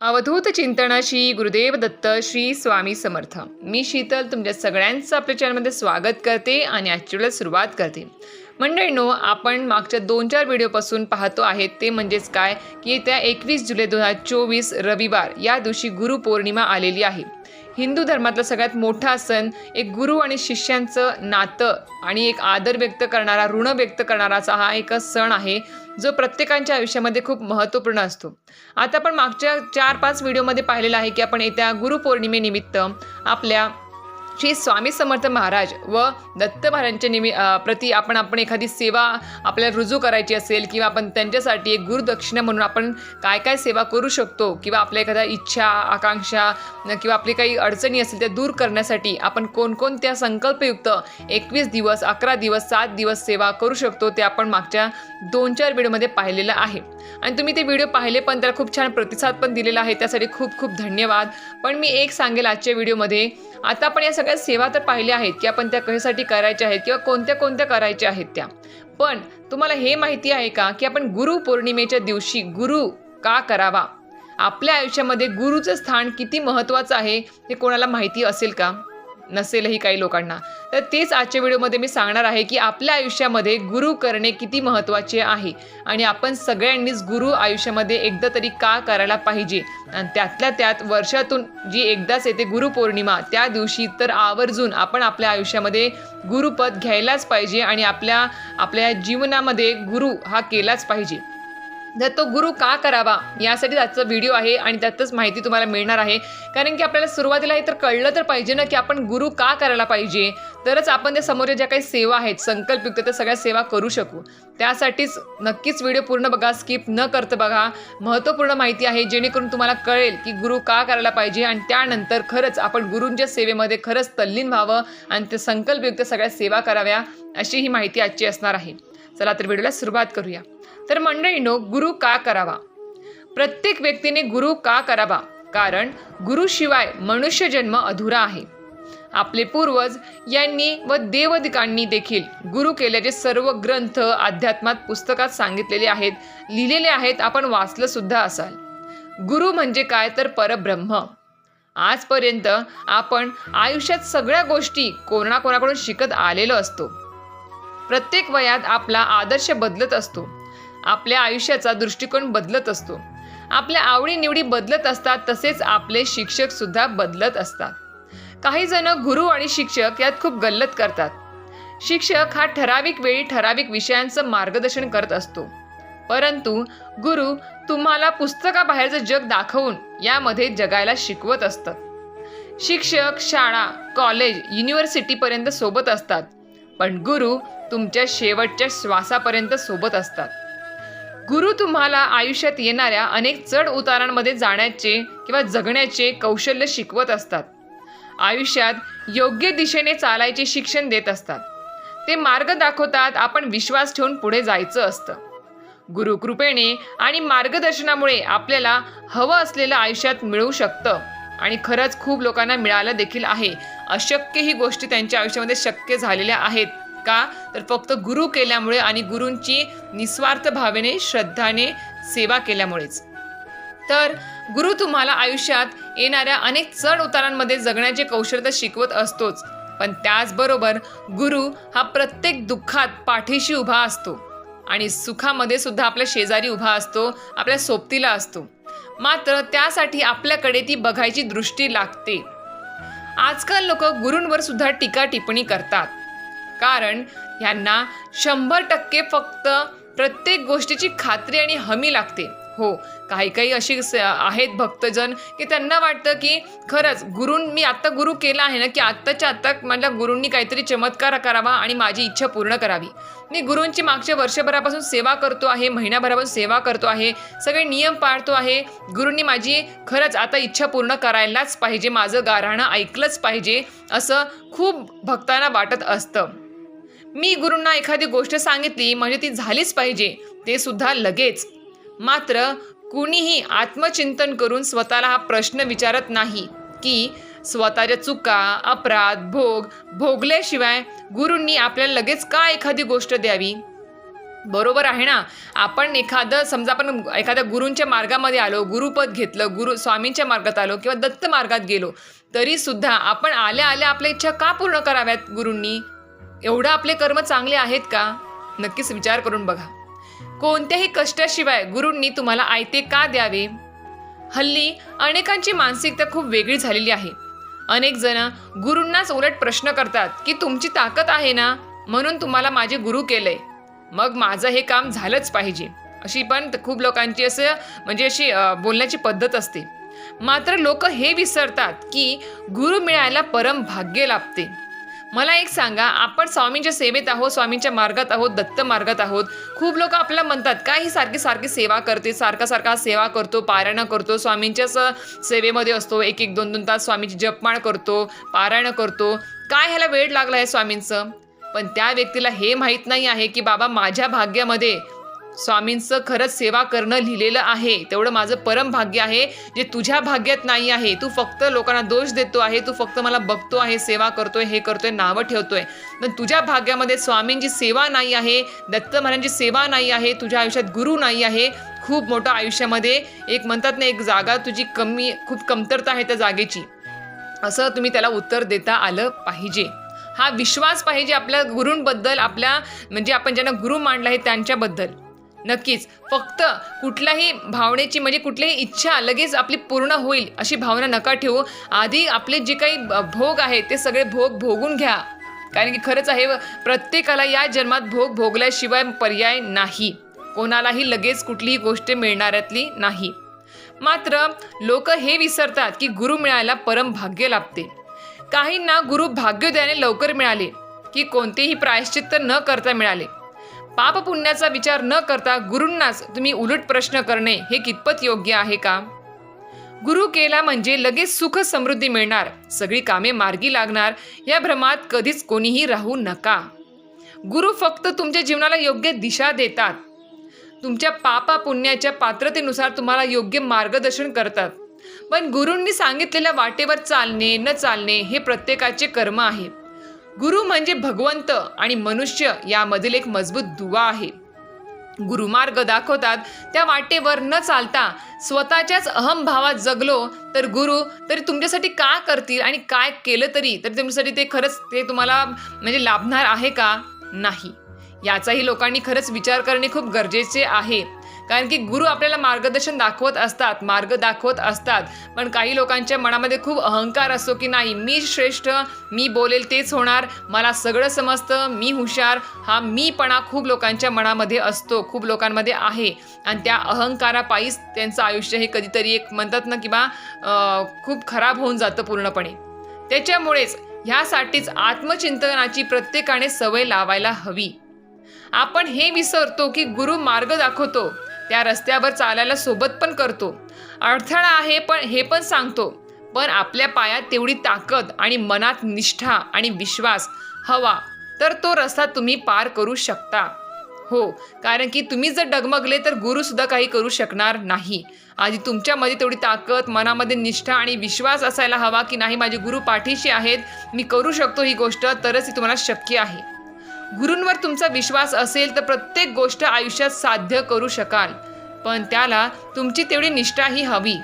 अवधूत चिंतनाशी गुरुदेव दत्त श्री स्वामी समर्थ. मी शीतल तुमच्या सगळ्यांचं आपल्या चॅनलमध्ये स्वागत करते आणि ॲक्च्युअल सुरुवात करते. मंडळींनो आपण मागच्या दोन चार व्हिडिओपासून पाहतो आहेत ते म्हणजेच काय? की येत्या एकवीस जुलै दोन हजार चोवीस रविवार या दिवशी गुरुपौर्णिमा आलेली आहे. हिंदू धर्मातला सगळ्यात मोठा सण एक गुरु आणि शिष्यांचं नातं आणि एक आदर व्यक्त करणारा ऋण व्यक्त करणाराचा हा एक सण आहे. जो प्रत्येकाच्या आयुष्यामध्ये खूप महत्त्वपूर्ण असतो. आता आपण मागच्या चार पाच व्हिडिओमध्ये पाहिलेलं आहे की आपण येत्या गुरुपौर्णिमेनिमित्त आपल्या श्री स्वामी समर्थ महाराज व दत्त महाराजांच्या निमि प्रती आपण आपण एखादी सेवा आपल्याला रुजू करायची असेल किंवा आपण त्यांच्यासाठी एक गुरुदक्षिणा म्हणून आपण काय काय सेवा करू शकतो किंवा आपल्या एखाद्या इच्छा आकांक्षा किंवा आपली काही अडचणी असेल त्या दूर करण्यासाठी आपण कोणकोणत्या संकल्पयुक्त एकवीस दिवस अकरा दिवस सात दिवस सेवा करू शकतो ते आपण मागच्या दोन चार व्हिडिओमध्ये पाहिलेलं आहे. आणि तुम्ही ते व्हिडिओ पाहिले पण त्याला खूप छान प्रतिसाद पण दिलेला आहे. त्यासाठी खूप खूप धन्यवाद. पण मी एक सांगेल आजच्या व्हिडिओमध्ये आता आपण या सगळ्या सेवा तर पाहिल्या आहेत की आपण त्या कशासाठी करायच्या आहेत किंवा कोणत्या कोणत्या करायच्या आहेत त्या. पण तुम्हाला हे माहिती आहे का की आपण गुरु पौर्णिमेच्या दिवशी गुरु का करावा? आपल्या आयुष्यामध्ये गुरुचं स्थान किती महत्त्वाचं आहे हे कोणाला माहिती असेल का? नसेलही काही लोकांना. तर तेच आजच्या व्हिडिओमध्ये मी सांगणार आहे की आपल्या आयुष्यामध्ये गुरु करणे किती महत्त्वाचे आहे. आणि आपण सगळ्यांनीच गुरु आयुष्यामध्ये एकदा तरी का करायला पाहिजे? आणि त्यातल्या त्यात वर्षातून जी एकदाच येते गुरुपौर्णिमा त्या दिवशी तर आवर्जून आपण आपल्या आयुष्यामध्ये गुरुपद घ्यायलाच पाहिजे आणि आपल्या आपल्या जीवनामध्ये गुरु हा केलाच पाहिजे. तर तो गुरु का करावा यासाठी त्याचा व्हिडिओ आहे आणि त्यातच माहिती तुम्हाला मिळणार आहे. कारण की आपल्याला सुरुवातीला हे तर कळलं तर पाहिजे ना की आपण गुरु का करायला पाहिजे. तरच आपण त्या समोरच्या ज्या काही सेवा आहेत संकल्पयुक्त त्या सगळ्या सेवा करू शकू. त्यासाठीच नक्कीच व्हिडिओ पूर्ण बघा स्किप न करता बघा. महत्त्वपूर्ण माहिती आहे जेणेकरून तुम्हाला कळेल की गुरु का करायला पाहिजे आणि त्यानंतर खरंच आपण गुरूंच्या सेवेमध्ये खरंच तल्लीन व्हावं आणि ते संकल्पयुक्त सगळ्या सेवा कराव्या अशी ही माहिती आजची असणार आहे. चला तर व्हिडिओला सुरुवात करूया. तर मंडळींनो गुरु का करावा? प्रत्येक व्यक्तीने गुरु का करावा? कारण गुरुशिवाय मनुष्य जन्म अधुरा आहे. आपले पूर्वज यांनी व देवदिकांनी देखील गुरु केल्याचे सर्व ग्रंथ अध्यात्मात पुस्तकात सांगितलेले आहेत लिहिलेले आहेत आपण वाचलं सुद्धा असाल. गुरु म्हणजे काय? तर परब्रह्म. आजपर्यंत आपण आयुष्यात सगळ्या गोष्टी कोणाकोणाकडून शिकत आलेलो असतो. प्रत्येक वयात आपला आदर्श बदलत असतो. आपल्या आयुष्याचा दृष्टिकोन बदलत असतो. आपल्या आवडीनिवडी बदलत असतात तसेच आपले शिक्षक सुद्धा बदलत असतात. काही जण गुरु आणि शिक्षक यात खूप गल्लत करतात. शिक्षक हा ठराविक वेळी ठराविक विषयांचं मार्गदर्शन करत असतो. परंतु गुरु तुम्हाला पुस्तकाबाहेरचं जग दाखवून यामध्ये जगायला शिकवत असतात. शिक्षक शाळा कॉलेज युनिव्हर्सिटीपर्यंत सोबत असतात. पण गुरु तुमच्या शेवटच्या श्वासापर्यंत सोबत असतात. गुरु तुम्हाला आयुष्यात येणाऱ्या अनेक चढ उतारांमध्ये जाण्याचे किंवा जगण्याचे कौशल्य शिकवत असतात. आयुष्यात योग्य दिशेने चालायचे शिक्षण देत असतात. ते मार्ग दाखवतात आपण विश्वास ठेवून पुढे जायचं असतं. गुरुकृपेने आणि मार्गदर्शनामुळे आपल्याला हवं असलेलं आयुष्यात मिळू शकतं आणि खरंच खूप लोकांना मिळालं देखील आहे. अशक्य ही गोष्टी त्यांच्या आयुष्यामध्ये शक्य झालेल्या आहेत. का तर फक्त गुरु केल्यामुळे आणि गुरूंची निस्वार्थ भावेने श्रद्धाने सेवा केल्यामुळेच. तर गुरु तुम्हाला आयुष्यात येणाऱ्या अनेक चढ उतारांमध्ये जगण्याचे कौशल्य तर शिकवत असतोच. पण त्याचबरोबर गुरु हा प्रत्येक दुःखात पाठीशी उभा असतो. आणि सुखामध्ये सुद्धा आपल्या शेजारी उभा असतो आपल्या सोबतीला असतो. मात्र त्यासाठी आपल्याकडे ती बघायची दृष्टी लागते. आजकाल लोक गुरूंवर सुद्धा टीका टिप्पणी करतात. कारण ह्यांना शंभर टक्के फक्त प्रत्येक गोष्टीची खात्री आणि हमी लागते. हो काही काही अशी आहेत भक्तजन की त्यांना वाटतं की खरंच गुरुं मी आत्ता गुरु केला आहे ना की आत्ताच्या आत्ता मला गुरूंनी काहीतरी चमत्कार करावा आणि माझी इच्छा पूर्ण करावी. मी गुरूंची मागच्या वर्षभरापासून सेवा करतो आहे महिन्याभरापासून सेवा करतो आहे सगळे नियम पाळतो आहे. गुरूंनी माझी खरंच आता इच्छा पूर्ण करायलाच पाहिजे माझं गाराणं ऐकलंच पाहिजे असं खूप भक्तांना वाटत असतं. मी गुरूंना एखादी गोष्ट सांगितली म्हणजे ती झालीच पाहिजे ते सुद्धा लगेच. मात्र कुणीही आत्मचिंतन करून स्वतःला हा प्रश्न विचारत नाही की स्वतःच्या चुका अपराध भोग भोगल्याशिवाय गुरूंनी आपल्याला लगेच का एखादी गोष्ट द्यावी? बरोबर आहे ना? आपण एखादं समजा आपण एखाद्या गुरूंच्या मार्गामध्ये आलो गुरुपद घेतलं गुरु स्वामींच्या मार्गात आलो किंवा दत्त मार्गात गेलो तरीसुद्धा आपण आल्या आल्या आपल्या इच्छा का पूर्ण कराव्यात गुरूंनी? एवढं आपले कर्म चांगले आहेत का? नक्कीच विचार करून बघा. कोणत्याही कष्टाशिवाय गुरूंनी तुम्हाला आयते का द्यावे? हल्ली अनेकांची मानसिकता खूप वेगळी झालेली आहे. अनेक जण गुरूंनाच उलट प्रश्न करतात की तुमची ताकद आहे ना? म्हणून तुम्हाला माझे गुरु केलंय. मग माझं हे काम झालंच पाहिजे. अशी पण खूप लोकांची असं म्हणजे अशी बोलण्याची पद्धत असते. मात्र लोक हे विसरतात की गुरु मिळायला परम भाग्य लाभते. मला एक सांगा आपण स्वामींच्या सेवेत आहोत स्वामींच्या मार्गात आहोत दत्त मार्गात आहोत. खूप लोक आपल्याला म्हणतात काय ही सारखी सारखी सेवा करते सारखा सारखा सेवा करतो पारायण करतो स्वामींच्याच सेवेमध्ये असतो एक एक दोन दोन तास स्वामीची जपमाळ करतो पारायण करतो. काय ह्याला वेळ लागला आहे स्वामींचं? पण त्या व्यक्तीला हे माहीत नाही आहे की बाबा माझ्या भाग्यामध्ये स्वामींचं खरंच सेवा करणं लिहिलेलं आहे. तेवढं माझं परम भाग्य आहे जे तुझ्या भाग्यात नाही आहे. तू फक्त लोकांना दोष देतो आहे तू फक्त मला बघतो आहे सेवा करतोय हे करतोय नावं ठेवतोय. पण तुझ्या भाग्यामध्ये स्वामींची सेवा नाही आहे दत्त महाराजांची सेवा नाही आहे तुझ्या आयुष्यात गुरु नाही आहे खूप मोठं आयुष्यामध्ये एक म्हणतात ना एक जागा तुझी कमी खूप कमतरता आहे त्या जागेची. असं तुम्ही त्याला उत्तर देता आलं पाहिजे. हा विश्वास पाहिजे आपल्या गुरूंबद्दल आपल्या म्हणजे आपण ज्यांना गुरु मांडला आहे त्यांच्याबद्दल. नक्कीच. फक्त कुठल्याही भावनेची म्हणजे कुठलीही इच्छा लगेच आपली पूर्ण होईल अशी भावना नका ठेवू. आधी आपले जे काही भोग आहेत ते सगळे भोग भोगून घ्या. कारण की खरंच आहे प्रत्येकाला या जन्मात भोग भोगल्याशिवाय पर्याय नाही. कोणालाही लगेच कुठलीही गोष्ट मिळणाऱ्यातली नाही. मात्र लोक हे विसरतात की गुरु मिळायला परम भाग्य लाभते. काहींना गुरु भाग्योदयाने लवकर मिळाले की कोणतेही प्रायश्चित्त न करता मिळाले. पापपुण्याचा विचार न करता गुरूंनाच तुम्ही उलट प्रश्न करणे हे कितपत योग्य आहे का? गुरु केला म्हणजे लगेच सुख समृद्धी मिळणार सगळी कामे मार्गी लागणार या भ्रमात कधीच कोणीही राहू नका. गुरु फक्त तुमच्या जीवनाला योग्य दिशा देतात. तुमच्या पापा पुण्याच्या पात्रतेनुसार तुम्हाला योग्य मार्गदर्शन करतात. पण गुरूंनी सांगितलेल्या वाटेवर चालणे न चालणे हे प्रत्येकाचे कर्म आहे. गुरु म्हणजे भगवंत आणि मनुष्य यामधील एक मजबूत दुवा आहे. गुरुमार्ग दाखवतात त्या वाटेवर न चालता स्वतःच्याच अहमभावात जगलो तर गुरु तरी तुमच्यासाठी का करतील आणि काय केलं तरी? तरी तुमच्यासाठी ते खरंच ते तुम्हाला म्हणजे लाभणार आहे का? नाही. याचाही लोकांनी खरंच विचार करणे खूप गरजेचे आहे. कारण की गुरु आपल्याला मार्गदर्शन दाखवत असतात मार्ग दाखवत असतात. पण काही लोकांच्या मनामध्ये खूप अहंकार असतो की नाही मी श्रेष्ठ मी बोलेल तेच होणार मला सगळं समजतं मी हुशार हा मीपणा खूप लोकांच्या मनामध्ये असतो खूप लोकांमध्ये आहे. आणि त्या अहंकारापायीच त्यांचं आयुष्य हे कधीतरी एक म्हणतात ना किंवा खूप खराब होऊन जातं पूर्णपणे. त्याच्यामुळेच ह्यासाठीच आत्मचिंतनाची प्रत्येकाने सवय लावायला हवी. आपण हे विसरतो की गुरु मार्ग दाखवतो. त्या रस्त्यावर चालायला सोबत पण करतो. अडथळा आहे पण हे पण सांगतो. पण आपल्या पायात तेवढी ताकद आणि मनात निष्ठा आणि विश्वास हवा तर तो रस्ता तुम्ही पार करू शकता. हो कारण की तुम्ही जर डगमगले तर गुरुसुद्धा काही करू शकणार नाही. आधी तुमच्यामध्ये तेवढी ताकद मनामध्ये निष्ठा आणि विश्वास असायला हवा की नाही माझे गुरु पाठीशी आहेत मी करू शकतो ही गोष्ट तरच ती तुम्हाला शक्य आहे. गुरूंवर तुमचा विश्वास असेल तर प्रत्येक गोष्ट आयुष्यात साध्य करू शकाल. पण त्याला तुमची तेवढी निष्ठाही हवी.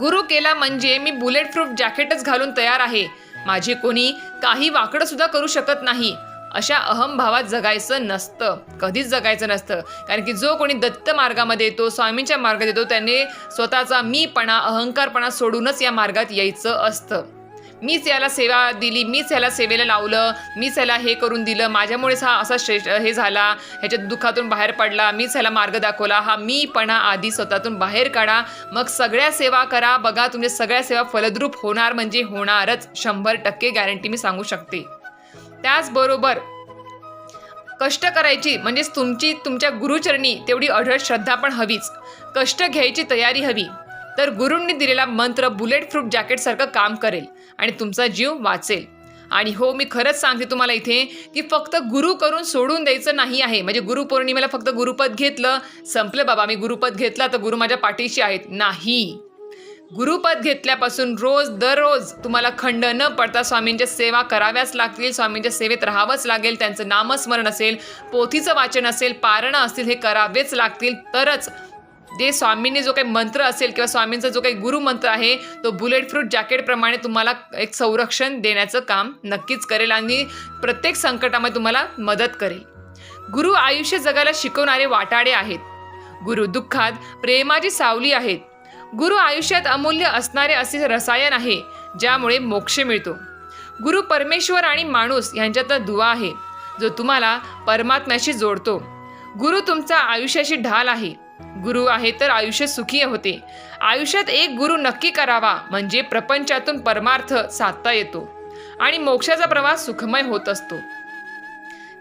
गुरु केला म्हणजे मी बुलेट प्रूफ जॅकेटच घालून तयार आहे. माझे कोणी काही वाकडं सुद्धा करू शकत नाही. अशा अहमभावात जगायचं नसतं. कधीच जगायचं नसतं. कारण की जो कोणी दत्त मार्गामध्ये येतो स्वामींच्या मार्गात येतो त्याने स्वतःचा मीपणा अहंकारपणा सोडूनच या मार्गात यायचं असतं. मीच याला सेवा दिली मीच ह्याला सेवेला लावलं मीच ह्याला हे करून दिलं. माझ्यामुळेच हा असा श्रेष्ठ हे झाला. ह्याच्यात दुःखातून बाहेर पडला. मीच ह्याला मार्ग दाखवला. हा मीपणा आधी स्वतःतून बाहेर काढा. मग सगळ्या सेवा करा. बघा तुमच्या सगळ्या सेवा फलद्रूप होणार म्हणजे होणारच. शंभर टक्के गॅरंटी मी सांगू शकते. त्याचबरोबर कष्ट करायची म्हणजेच तुमची तुमच्या गुरुचरणी तेवढी अढळ श्रद्धा पण हवीच. कष्ट घ्यायची तयारी हवी. तर गुरूंनी दिलेला मंत्र बुलेट प्रूफ जॅकेटसारखं काम करेल. आणि तुमचा जीव वाचेल. आणि हो मी खरंच सांगते तुम्हाला इथे की फक्त गुरु करून सोडून द्यायचं नाही आहे. म्हणजे गुरुपौर्णिमेला फक्त गुरुपद घेतलं संपलं बाबा मी गुरुपद घेतला तर गुरु माझ्या पाठीशी आहेत. नाही. गुरुपद घेतल्यापासून रोज दररोज तुम्हाला खंड न पडता स्वामींच्या सेवा कराव्याच लागतील स्वामींच्या सेवेत राहावंच लागेल त्यांचं नामस्मरण असेल पोथीचं वाचन असेल पारणं असतील हे करावेच लागतील. तरच जे स्वामींनी जो काही मंत्र असेल किंवा स्वामींचा जो काही गुरुमंत्र आहे तो बुलेट फ्रूट जॅकेटप्रमाणे तुम्हाला एक संरक्षण देण्याचं काम नक्कीच करेल आणि प्रत्येक संकटामध्ये तुम्हाला मदत करेल. गुरु आयुष्य जगाला शिकवणारे वाटाडे आहेत. गुरु दुःखात प्रेमाची सावली आहेत. गुरु आयुष्यात अमूल्य असणारे असे रसायन आहे ज्यामुळे मोक्ष मिळतो. गुरु परमेश्वर आणि माणूस यांच्यातला दुवा आहे जो तुम्हाला परमात्म्याशी जोडतो. गुरु तुमचा आयुष्याशी ढाल आहे. गुरु आहे तर आयुष्य सुखी होते. आयुष्यात एक गुरु नक्की करावा म्हणजे प्रपंचातून परमार्थ साधता येतो आणि मोक्षाचा प्रवास सुखमय होत असतो.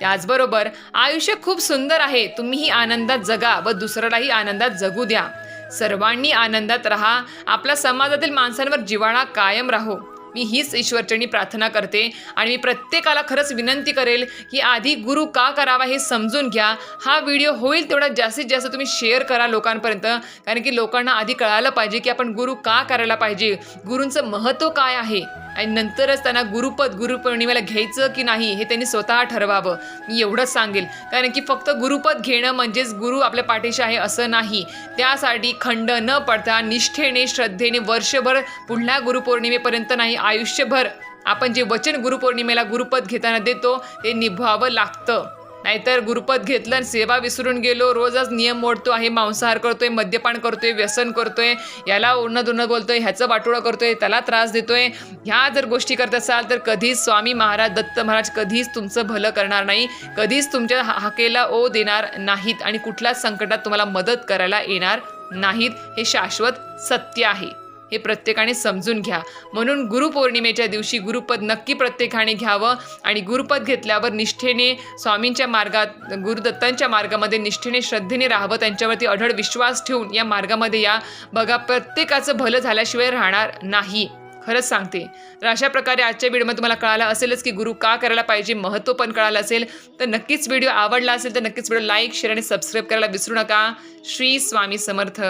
त्याचबरोबर आयुष्य खूप सुंदर आहे तुम्हीही आनंदात जगा व दुसऱ्यालाही आनंदात जगू द्या. सर्वांनी आनंदात राहा आपल्या समाजातील माणसांवर जिवाळा कायम राहो. मी हीच ईश्वरचरणी प्रार्थना करते आणि मी प्रत्येकाला खरंच विनंती करेल की आधी गुरु का करावा हे समजून घ्या. हा व्हिडिओ होईल तेवढा जास्तीत जास्त तुम्ही शेअर करा लोकांपर्यंत. कारण की लोकांना आधी कळायला पाहिजे की आपण गुरु का करायला पाहिजे? गुरूंचं महत्त्व काय आहे? आणि नंतरच त्यांना गुरुपद गुरुपौर्णिमेला घ्यायचं की नाही हे त्यांनी स्वतः ठरवावं. मी एवढंच सांगेल. कारण की फक्त गुरुपद घेणं म्हणजेच गुरु आपल्या पाठीशी आहे असं नाही. त्यासाठी खंड न पडता निष्ठेने श्रद्धेने वर्षभर पुढल्या गुरुपौर्णिमेपर्यंत नाही आयुष्यभर आपण जे वचन गुरुपौर्णिमेला गुरुपद घेताना देतो ते निभवावं लागतं. नाहीतर गुरुपद घेतलं आणि सेवा विसरून गेलो. रोजच नियम मोडतो आहे मांसाहार करतोय मद्यपान करतोय व्यसन करतोय. याला ओढणं दुणं बोलतोय ह्याचं वाटोळं करतोय त्याला त्रास देतोय. ह्या जर गोष्टी करत असाल तर कधीच स्वामी महाराज दत्त महाराज कधीच तुमचं भलं करणार नाही. कधीच तुमच्या हा- हाकेला ओ देणार नाहीत आणि कुठल्याच संकटात तुम्हाला मदत करायला येणार नाहीत. हे शाश्वत सत्य आहे. हे प्रत्येकाने समजून घ्या. म्हणून गुरुपौर्णिमेच्या दिवशी गुरुपद नक्की प्रत्येकाने घ्यावं आणि गुरुपद घेतल्यावर निष्ठेने स्वामींच्या मार्गात गुरुदत्तांच्या मार्गामध्ये निष्ठेने श्रद्धेने राहावं त्यांच्यावरती अढळ विश्वास ठेवून या मार्गामध्ये या. बघा प्रत्येकाचं भलं झाल्याशिवाय राहणार नाही. खरंच सांगते. तर अशा प्रकारे आजच्या व्हिडिओमध्ये तुम्हाला कळालं असेलच की गुरु का करायला पाहिजे महत्त्व पण कळालं असेल. तर नक्कीच व्हिडिओ आवडला असेल तर नक्कीच व्हिडिओ लाईक शेअर आणि सबस्क्राईब करायला विसरू नका. श्री स्वामी समर्थ.